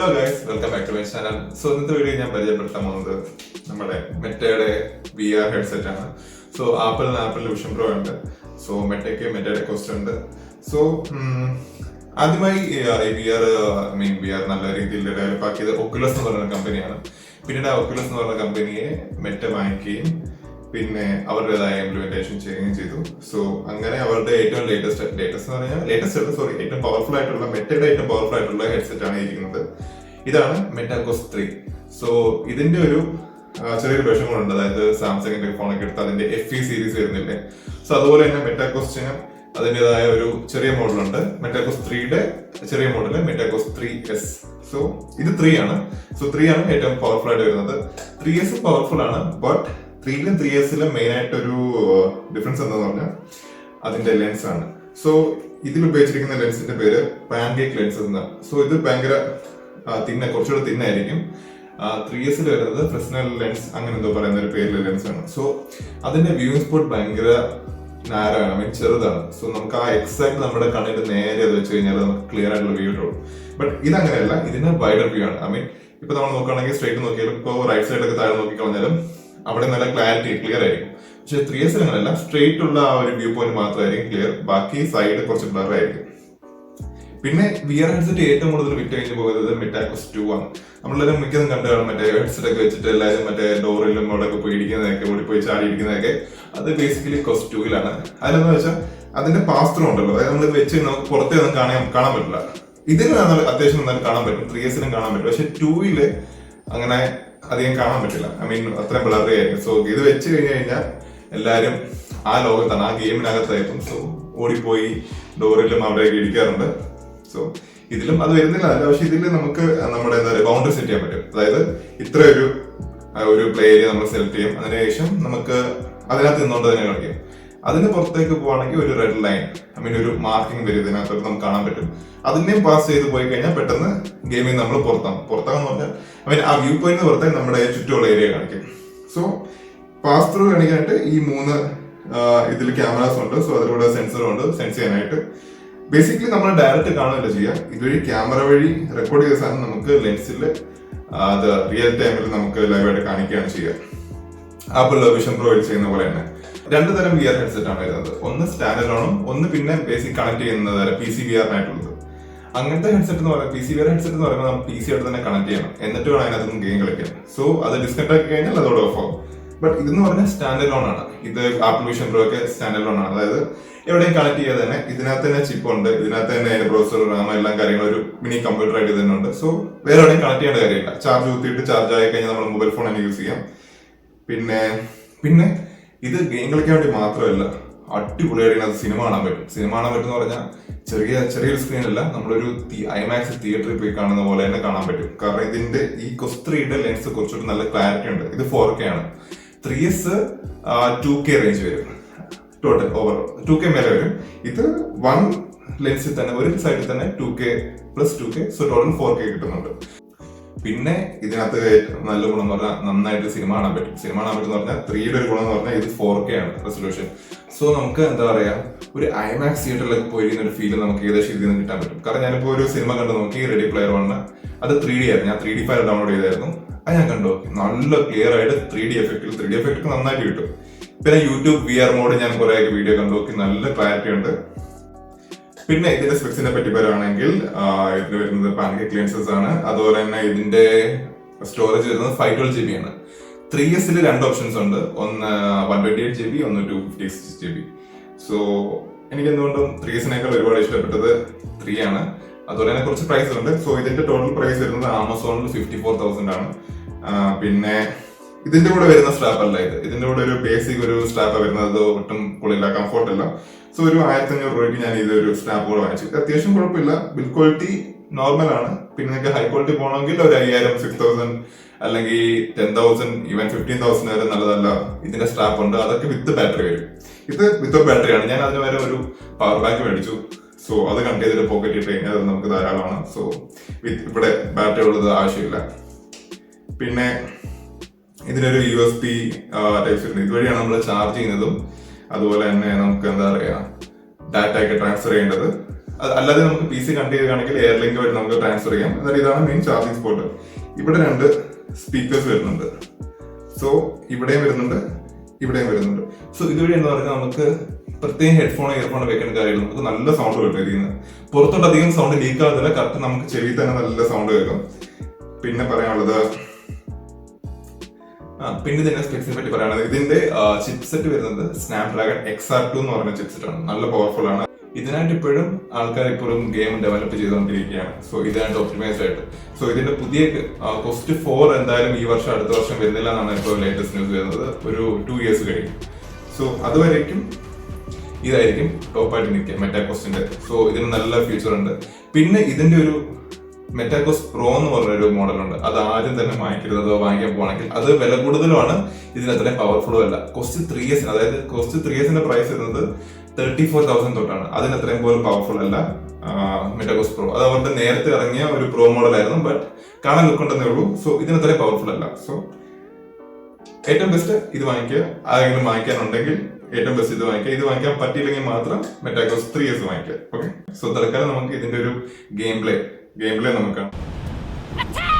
Hello guys welcome back to my channel so ഇന്നത്തെ video ഞാൻ പരിചയപ്പെടുത്താൻ പോകുന്നത് നമ്മുടെ മെറ്റയുടെ വി ആർ ഹെഡ്സെറ്റ് ആണ്. സോ ആപ്പിളിന് ആപ്പിൾ വിഷൻ പ്രോ ഉണ്ട്. സോ മെറ്റയ്ക്ക് മെറ്റയുടെ കോസ്റ്റ് ഉണ്ട്. സോ ആദ്യമായി V R mean V R നല്ല രീതിയിൽ ഡെവലപ്പ് ആക്കിയത് ഒക്കുലസ് എന്ന് പറയുന്ന കമ്പനിയാണ് പിന്നീട് ആ ഒക്കുലസ് എന്ന് പറയുന്ന കമ്പനിയെ മെറ്റ വാങ്ങിക്കുകയും പിന്നെ അവരുടേതായ ഇംപ്ലിമെന്റേഷൻ ചെയ്യുകയും ചെയ്തു. സോ അങ്ങനെ അവരുടെ ഏറ്റവും ലേറ്റസ്റ്റ് ലേറ്റസ്റ്റ് എന്ന് പറഞ്ഞാൽ ലേറ്റസ്റ്റ് അല്ല സോറി ഏറ്റവും പവർഫുൾ ആയിട്ടുള്ള മെറ്റയുടെ ഏറ്റവും പവർഫുൾ ആയിട്ടുള്ള ഹെഡ്സെറ്റ് ആണ് ഇരിക്കുന്നത്. ഇതാണ് മെറ്റാകോസ് ത്രീ സോ ഇതിന്റെ ഒരു ചെറിയൊരു ഉണ്ട്. അതായത് സാംസങ്ങിന്റെ ഫോണൊക്കെ എടുത്ത് അതിന്റെ എഫ് ഇ സീരീസ് വരുന്നില്ലേ? സോ അതുപോലെ തന്നെ മെറ്റാകോസ്റ്റിന് അതിന്റെതായ ഒരു ചെറിയ മോഡലുണ്ട് മെറ്റാകോസ് ത്രീയുടെ ചെറിയ model Meta Quest three S so ഇത് ത്രീ ആണ്. സോ ത്രീ ആണ് ഏറ്റവും പവർഫുൾ ആയിട്ട് വരുന്നത്. ത്രീ എസ് പവർഫുൾ ആണ് ബട്ട് ത്രീയിലും ത്രീ എസിലും മെയിൻ ആയിട്ട് ഒരു ഡിഫറൻസ് എന്താന്ന് പറഞ്ഞാൽ അതിന്റെ ലെൻസ് ആണ്. സോ ഇതിൽ ഉപയോഗിച്ചിരിക്കുന്ന ലെൻസിന്റെ പേര് പാൻകേക്ക് ലെൻസ് എന്നാണ്. സോ ഇത് ഭയങ്കര തിന്ന കുറച്ചുകൂടെ തിന്നായിരിക്കും. ത്രീ എസിൽ വരുന്നത് ഫ്രസ്നൽ ലെൻസ് അങ്ങനെ എന്തോ പറയുന്ന ഒരു പേരിലെ ലെൻസ് ആണ്. സോ അതിന്റെ വ്യൂയിങ് സ്പോട്ട് ഭയങ്കര നാരാണ് മീൻ ചെറുതാണ്. സോ നമുക്ക് ആ എക്സാക്ട് നമ്മുടെ കണ്ണിന്റെ നേരെ അത് വെച്ച് കഴിഞ്ഞാൽ നമുക്ക് ക്ലിയർ ആയിട്ടുള്ള വ്യൂ കിട്ടുള്ളൂ. ബട്ട് ഇതങ്ങനെയല്ല ഇതിന് വൈഡർ വ്യൂ ആണ്. ഐ മീൻ ഇപ്പൊ നമ്മൾ നോക്കുകയാണെങ്കിൽ സ്ട്രേറ്റ് നോക്കിയാലും ഇപ്പോൾ റൈറ്റ് സൈഡൊക്കെ താഴെ നോക്കി നോക്കിക്കളഞ്ഞാലും അവിടെ നല്ല ക്ലാരിറ്റി ക്ലിയർ ആയിരിക്കും. പക്ഷെ ത്രീ എസ് അങ്ങനെയല്ല സ്ട്രേറ്റ് ഉള്ള ആ ഒരു വ്യൂ പോയിന്റ് മാത്രമായിരിക്കും ക്ലിയർ ബാക്കി സൈഡ് കുറച്ച് ബ്ലർ ആയിരിക്കും. പിന്നെ വി ആർ ഹെഡ്സെറ്റ് ഏറ്റവും കൂടുതൽ വിറ്റ് കഴിഞ്ഞ് പോകുന്നത് മെറ്റാക്കോസ് ടു ആണ്. നമ്മളെല്ലാം മിക്കതും കണ്ടു കാണും മറ്റേ ഹെഡ്സെറ്റ് ഒക്കെ വെച്ചിട്ട് എല്ലാവരും മറ്റേ ഡോറിലും അവിടെയൊക്കെ പോയി ഇരിക്കുന്നതൊക്കെ പോയി ചാടി ഇരിക്കുന്നതൊക്കെ. അത് ബേസിക്കലി കോസ് ടുവിലാണ് അതിലെന്ന് വെച്ചാൽ അതിന്റെ പാസ്ത്രം ഉണ്ടല്ലോ. അതായത് നമ്മൾ വെച്ച് നമുക്ക് പുറത്തേ ഒന്നും കാണാൻ കാണാൻ പറ്റില്ല. നല്ല- അത്യാവശ്യം നന്നായിട്ട് കാണാൻ പറ്റും. ത്രീ എസിനും കാണാൻ പറ്റും. പക്ഷെ ടൂയിൽ അങ്ങനെ അധികം കാണാൻ പറ്റില്ല. ഐ മീൻ അത്രയും ബ്ലറി ആയിരിക്കും സോ ഇത് വെച്ച് കഴിഞ്ഞു കഴിഞ്ഞാൽ എല്ലാവരും ആ ലോകത്താണ് ആ ഗെയിമിനകത്തായിരിക്കും. സോ ഓടിപ്പോയി ഡോറിലും അവിടെയൊക്കെ ഇരിക്കാറുണ്ട്. സോ ഇതിലും അത് വരുന്നില്ല. അല്ല പക്ഷെ ഇതിൽ നമുക്ക് നമ്മുടെ എന്താ പറയുക ബൗണ്ടറി സെറ്റ് ചെയ്യാൻ പറ്റും. അതായത് ഇത്ര ഒരു പ്ലേ ഏരിയ നമ്മൾ സെലക്ട് ചെയ്യും. അതിനുശേഷം നമുക്ക് അതിനകത്ത് നിന്നുകൊണ്ട് തന്നെ കളിക്കും. അതിന് പുറത്തേക്ക് പോവാണെങ്കിൽ ഒരു റെഡ് ലൈൻ ഐ മീൻ ഒരു മാർക്കിംഗ് വരും ഇതിനകത്ത് നമുക്ക് കാണാൻ പറ്റും. അതിനെയും പാസ് ചെയ്ത് പോയി കഴിഞ്ഞാൽ പെട്ടെന്ന് ഗെയിമിൽ നമ്മൾ പുറത്താകും പുറത്താകുന്ന പറഞ്ഞാൽ ഐ മീൻ ആ വ്യൂ പോയിന്റ് പുറത്തേക്ക് നമ്മുടെ ചുറ്റുമുള്ള ഏരിയ കാണിക്കും. സോ പാസ് ത്രൂ കാണിക്കാനായിട്ട് ഈ മൂന്ന് ഇതിൽ ക്യാമറാസ് ഉണ്ട്. സോ അതിലൂടെ സെൻസറും ഉണ്ട്. സെൻസ് ചെയ്യാനായിട്ട് ബേസിക്കലി നമ്മൾ ഡയറക്റ്റ് കാണുകയല്ല ചെയ്യുക ഇതുവഴി ക്യാമറ വഴി റെക്കോർഡ് ചെയ്ത സാധനം നമുക്ക് ലെൻസിൽ അത് റിയൽ ടൈമിൽ നമുക്ക് ലൈവായിട്ട് കാണിക്കുകയാണ് ചെയ്യുക ആപ്പിൾ വിഷൻ പ്രൊവൈഡ് ചെയ്യുന്ന പോലെ തന്നെ. രണ്ട് തരം വി ആർ ഹെഡ്സെറ്റ് ആണ് വരുന്നത്. ഒന്ന് സ്റ്റാൻഡേർഡോണും ഒന്ന് പിന്നെ ബേസിക് കണക്ട് ചെയ്യുന്നത് പി സി വി ആറിനായിട്ടുള്ളത് അങ്ങനത്തെ ഹെഡ്സെറ്റ് എന്ന് പറയുന്നത് P C V R headset എന്ന് പറയുമ്പോൾ നമ്മൾ പി സി ആയിട്ട് തന്നെ കണക്ട് ചെയ്യണം. എന്നിട്ട് വേണം അതിനകത്ത് ഗെയിം കളിക്കാൻ. സോ അത് ഡിസ്കണക്ട് ആക്കി കഴിഞ്ഞാൽ അതോടെ ഓഫ് ആവും. ബട്ട് ഇതെന്ന് പറഞ്ഞാൽ സ്റ്റാൻഡേർഡ് ലോൺ ആണ്. ഇത് ആപ്പിൾ വിഷൻ പ്രോ ഒക്കെ സ്റ്റാൻഡേർഡ് ലോൺ ആണ്. അതായത് എവിടെയും കണക്ട് ചെയ്യാതെ തന്നെ ഇതിനകത്ത് തന്നെ ചിപ്പ് ഉണ്ട് ഇതിനകത്ത് തന്നെ അതിന്റെ ബ്രൗസർ റാം എല്ലാം കാര്യങ്ങളും ഒരു മിനി കമ്പ്യൂട്ടർ ആയിട്ട് തന്നെ ഉണ്ട്. സോ വേറെ എവിടെയും കണക്ട് ചെയ്യേണ്ട കാര്യമില്ല. ചാർജ് കുത്തിയിട്ട് ചാർജ് ആയി കഴിഞ്ഞാൽ നമ്മൾ മൊബൈൽ ഫോൺ തന്നെ യൂസ് ചെയ്യാം. പിന്നെ പിന്നെ ഇത് ഗെയിം കളിക്കാൻ വേണ്ടി മാത്രമല്ല അടിപൊളിയായിട്ട് അത് സിനിമ കാണാൻ പറ്റും. സിനിമ കാണാൻ പറ്റും എന്ന് പറഞ്ഞാൽ ചെറിയ ചെറിയൊരു സ്ക്രീനല്ല നമ്മളൊരു ഐമാക്സ് തിയേറ്ററിൽ പോയി കാണുന്ന പോലെ തന്നെ കാണാൻ പറ്റും. കാരണം ഇതിന്റെ ഈ കൊസ്ത്രീയുടെ ലെൻസ് കുറച്ചുകൂടി നല്ല ക്ലാരിറ്റി ഉണ്ട്. ഇത് ഫോർ കെ ആണ്. Three S two K range വരും. ടോട്ടൽ ഓവർ ടു കെ മേലെ വരും. ഇത് വൺ ലെൻസിൽ തന്നെ ഒരു സൈഡിൽ തന്നെ two K plus two K so total four K കിട്ടുന്നുണ്ട്. പിന്നെ ഇതിനകത്ത് നല്ല ഗുണം എന്ന് പറഞ്ഞാൽ നന്നായിട്ട് സിനിമ കാണാൻ പറ്റും. സിനിമ കാണാൻ പറ്റും എന്ന് പറഞ്ഞാൽ ത്രീയുടെ ഒരു ഗുണം എന്ന് പറഞ്ഞാൽ ഇത് ഫോർ കെ ആണ് റെസൊല്യൂഷൻ സോ നമുക്ക് എന്താ പറയാ ഒരു ഐമാക്സ് തിയേറ്ററിലേക്ക് പോയിരിക്കുന്ന ഒരു ഫീൽ നമുക്ക് ഏകദേശം ഇതിൽ നിന്ന് കിട്ടാൻ പറ്റും. കാരണം ഞാനിപ്പോ ഒരു സിനിമ കണ്ടു നോക്കി റെഡി പ്ലെയർ വന്ന അത് ത്രീ ഡി ആയിരുന്നു. ഞാൻ ത്രീ ഡി ഫയൽ ഡൗൺലോഡ് ചെയ്തായിരുന്നു. അത് ഞാൻ കണ്ടു. നല്ല ക്ലിയർ ആയിട്ട് ത്രീ ഡി എഫക്റ്റിൽ ത്രീ ഡി എഫക്റ്റ് നന്നായിട്ട് കിട്ടും. പിന്നെ യൂട്യൂബ് വി ആർ മോഡ് ഞാൻ കുറെ വീഡിയോ കണ്ടു. നോക്കി നല്ല ക്ലാരിറ്റി ഉണ്ട്. പിന്നെ ഇതിന്റെ സ്പെക്സിനെ പറ്റി പറയുകയാണെങ്കിൽ ഇതിന് വരുന്നത് പാൻകേക്ക് ലെൻസസ് ആണ്. അതുപോലെ തന്നെ ഇതിന്റെ സ്റ്റോറേജ് വരുന്നത് ഫൈവ് ട്വൽവ് ജി ബി ആണ്. ത്രീ എസിൽ രണ്ട് ഓപ്ഷൻസ് ഉണ്ട്. ഒന്ന് one twenty eight G B ഒന്ന് two fifty six G B so എനിക്ക് എന്തുകൊണ്ടും ത്രീ എസിനേക്കാൾ ഒരുപാട് ഇഷ്ടപ്പെട്ടത് ത്രീ ആണ്. അതുപോലെ തന്നെ കുറച്ച് പ്രൈസ് ഉണ്ട്. സോ ഇതിന്റെ ടോട്ടൽ പ്രൈസ് വരുന്നത് ആമസോണിൽ ഫിഫ്റ്റി ഫോർ തൗസൻഡ് ആണ്. പിന്നെ ഇതിന്റെ കൂടെ വരുന്ന സ്ട്രാപ്പ് അല്ല ഇത്. ഇതിന്റെ കൂടെ ഒരു ബേസിക് ഒരു സ്ട്രാപ്പ് വരുന്നത് ഒട്ടും കുളില്ല കംഫോർട്ട് അല്ല. സോ ഒരു ആയിരത്തി അഞ്ഞൂറ് രൂപയ്ക്ക് ഞാൻ ഇത് ഒരു സ്ട്രാപ്പ് കൂടെ വാങ്ങിച്ചു. അത്യാവശ്യം കുഴപ്പമില്ല. ബിൽ ക്വാളിറ്റി നോർമൽ ആണ്. പിന്നെ നിങ്ങൾക്ക് ഹൈ ക്വാളിറ്റി പോകണമെങ്കിൽ ഒരു അയ്യായിരം സിക്സ് തൗസൻഡ് അല്ലെങ്കിൽ ten thousand even fifteen thousand വരെ നല്ലതല്ല ഇതിന്റെ സ്ട്രാപ്പ് ഉണ്ട്. അതൊക്കെ വിത്ത് ബാറ്ററി വരും. ഇത് വിത്ത് ബാറ്ററി ആണ്. ഞാൻ അതിന് വരെ ഒരു പവർ ബാങ്ക് മേടിച്ചു. സോ അത് കണ്ട് ചെയ്തിട്ട് പോക്കറ്റ് ഇട്ട് കഴിഞ്ഞാൽ അത് നമുക്ക് ധാരാളമാണ്. സോ വിത്ത് ഇവിടെ ബാറ്ററി ഉള്ളത് ആവശ്യമില്ല. പിന്നെ ഇതിനൊരു യു എസ് പി ഉണ്ട്. ഇതുവഴിയാണ് നമ്മൾ ചാർജ് ചെയ്യുന്നതും അതുപോലെ തന്നെ നമുക്ക് എന്താ പറയാ ഡാറ്റ ഒക്കെ ട്രാൻസ്ഫർ ചെയ്യേണ്ടത്. അല്ലാതെ നമുക്ക് പി സി കണക്ട് ചെയ്യുകയാണെങ്കിൽ എയർ ലിങ്ക് വഴി നമുക്ക് ട്രാൻസ്ഫർ ചെയ്യാം. എന്നാൽ ഇതാണ് മെയിൻ ചാർജിങ് സ്പോട്ട് ഇവിടെ രണ്ട് സ്പീക്കേഴ്സ് വരുന്നുണ്ട്. സോ ഇവിടെയും വരുന്നുണ്ട് ഇവിടെയും വരുന്നുണ്ട്. സോ ഇതുവഴി എന്ന് പറഞ്ഞാൽ നമുക്ക് പ്രത്യേകം ഹെഡ്ഫോൺ ഇയർഫോൺ വെക്കേണ്ട കാര്യമില്ല. നമുക്ക് നല്ല സൗണ്ട് കിട്ടും നിന്ന്. പുറത്തോട്ട് അധികം സൗണ്ട് ലീക്ക് ആകുന്നില്ല. കറക്റ്റ് നമുക്ക് ചെവി തന്നെ നല്ല സൗണ്ട് കേൾക്കും. പിന്നെ പറയാനുള്ളത് പിന്നെ ഇതിന്റെ സ്പെക്സിനെ പറ്റി പറയുകയാണെങ്കിൽ ഇതിന്റെ ചിപ്സെറ്റ് വരുന്നത് സ്നാപ്ഡ്രാഗൺ എക്സ് ആർ ടു എന്ന് പറയുന്ന ചിപ്സെറ്റ് ആണ്. നല്ല പവർഫുൾ ആണ്. ഇതിനായിട്ട് ഇപ്പോഴും ആൾക്കാർ ഇപ്പോഴും ഗെയിം ഡെവലപ്പ് ചെയ്തുകൊണ്ടിരിക്കുകയാണ്. സോ ഇതിനായിട്ട് ഒപ്റ്റിമൈസ് ആയിട്ട്. സോ ഇതിന്റെ പുതിയ കോസ്റ്റ് ഫോർ എന്തായാലും ഈ വർഷം അടുത്ത വർഷം വരുന്നില്ല എന്നാണ് ഇപ്പോൾ ലേറ്റസ്റ്റ് ന്യൂസ് വരുന്നത്. ഒരു ടു ഇയേഴ്സ് കഴിയും സോ അതുവരേക്കും ഇതായിരിക്കും ടോപ്പായിട്ട് നിൽക്കുക മെറ്റാ കോസ്റ്റിന്റെ സോ ഇതിന് നല്ല ഫ്യൂച്ചർ ഉണ്ട്. പിന്നെ ഇതിന്റെ ഒരു മെറ്റാക്കോസ് പ്രോ എന്ന് പറഞ്ഞൊരു മോഡലുണ്ട്. അത് ആദ്യം തന്നെ വാങ്ങിക്കരുത് അതോ വാങ്ങിക്കാൻ പോകണമെങ്കിൽ അത് വില കൂടുതലുമാണ്. ഇതിന് അത്രയും പവർഫുള്ളും അല്ല. കോസ്റ്റ് ത്രീ എസ് അതായത് കോസ്റ്റ് ത്രീ എസിന്റെ പ്രൈസ് വരുന്നത് തേർട്ടി ഫോർ തൗസൻഡ് തൊട്ടാണ്. അതിന് അത്രയും പോലും പവർഫുൾ അല്ല മെറ്റാക്കോസ് പ്രോ അത് അവരുടെ നേരത്തെ ഇറങ്ങിയ ഒരു പ്രോ മോഡലായിരുന്നു ബട്ട് കാണാൻ ലുക്ക് ഉള്ളൂ. സോ ഇതിന് അത്രയും പവർഫുൾ അല്ല. സോ ഏറ്റവും ബെസ്റ്റ് ഇത് വാങ്ങിക്കുക. ആരെങ്കിലും വാങ്ങിക്കാനുണ്ടെങ്കിൽ ഏറ്റവും ബെസ്റ്റ് ഇത് വാങ്ങിക്കുക. ഇത് വാങ്ങിക്കാൻ പറ്റിയില്ലെങ്കിൽ മാത്രം മെറ്റാക്കോസ് ത്രീ ഇയേഴ്സ് വാങ്ങിക്കുക. ഓക്കെ സോ തൽക്കാലം നമുക്ക് ഇതിന്റെ ഒരു ഗെയിം പ്ലേ ഗെയിം പ്ലേ നമുക്ക് കാണാം.